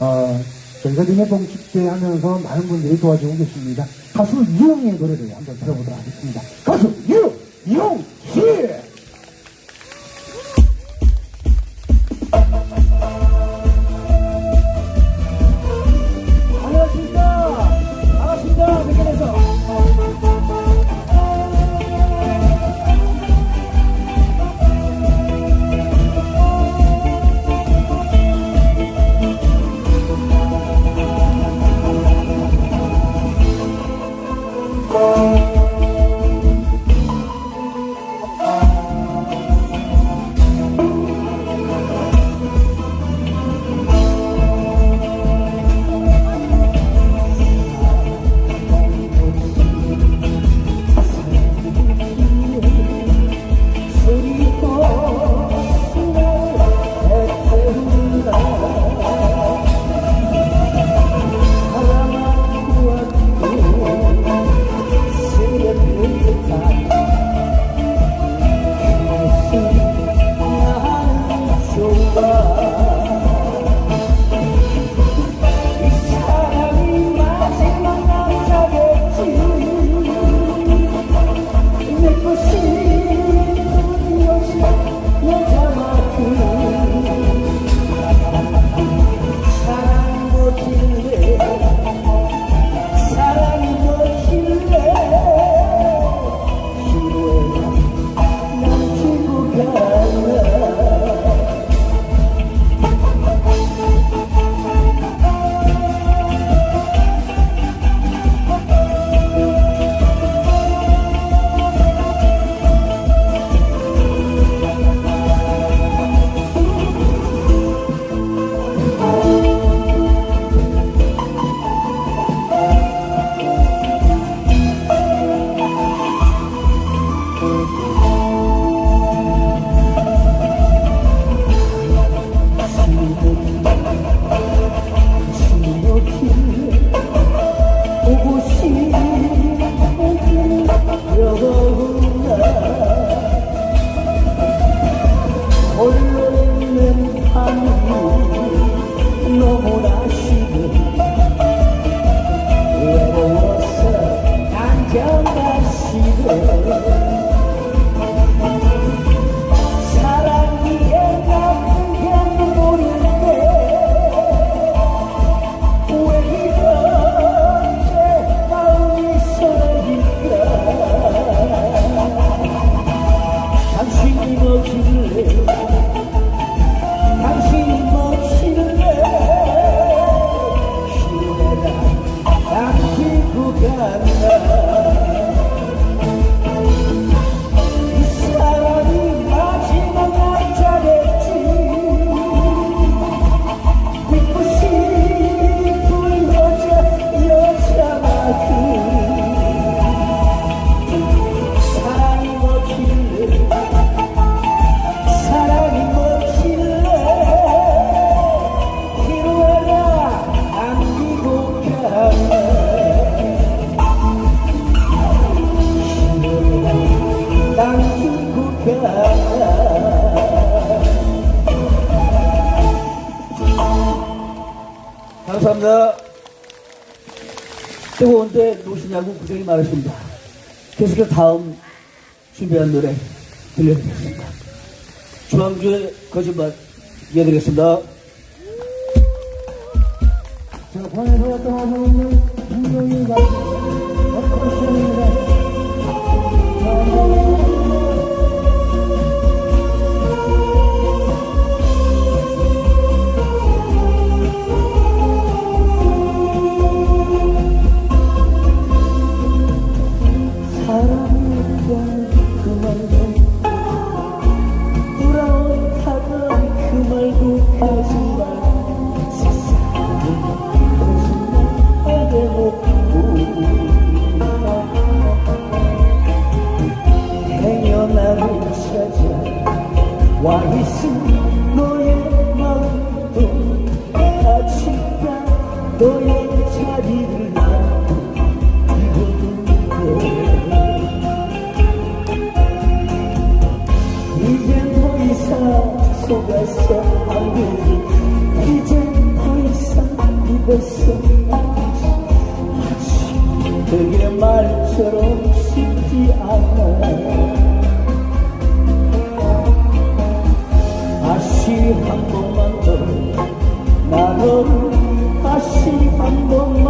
어, 저희가 등해봉 축제 하면서 많은 분들이 도와주고 계십니다. 가수 유영의 노래를 한번 들어보도록 하겠습니다. 가수 유, 용, 씨! 감사합니다. 뜨거운데 노시냐고 고생이 많으십니다. 계속해서 다음 준비한 노래 들려드리겠습니다. 중앙주의 거짓말 이어드리겠습니다. 자, 관에서 떠나고 있는 김종인 가수, 너의 자리를 이거도 이젠 더 이상 속아서 안 되지 이젠 더 이상 것은 아직 그게 말처럼 쉽지 않아 다시 반복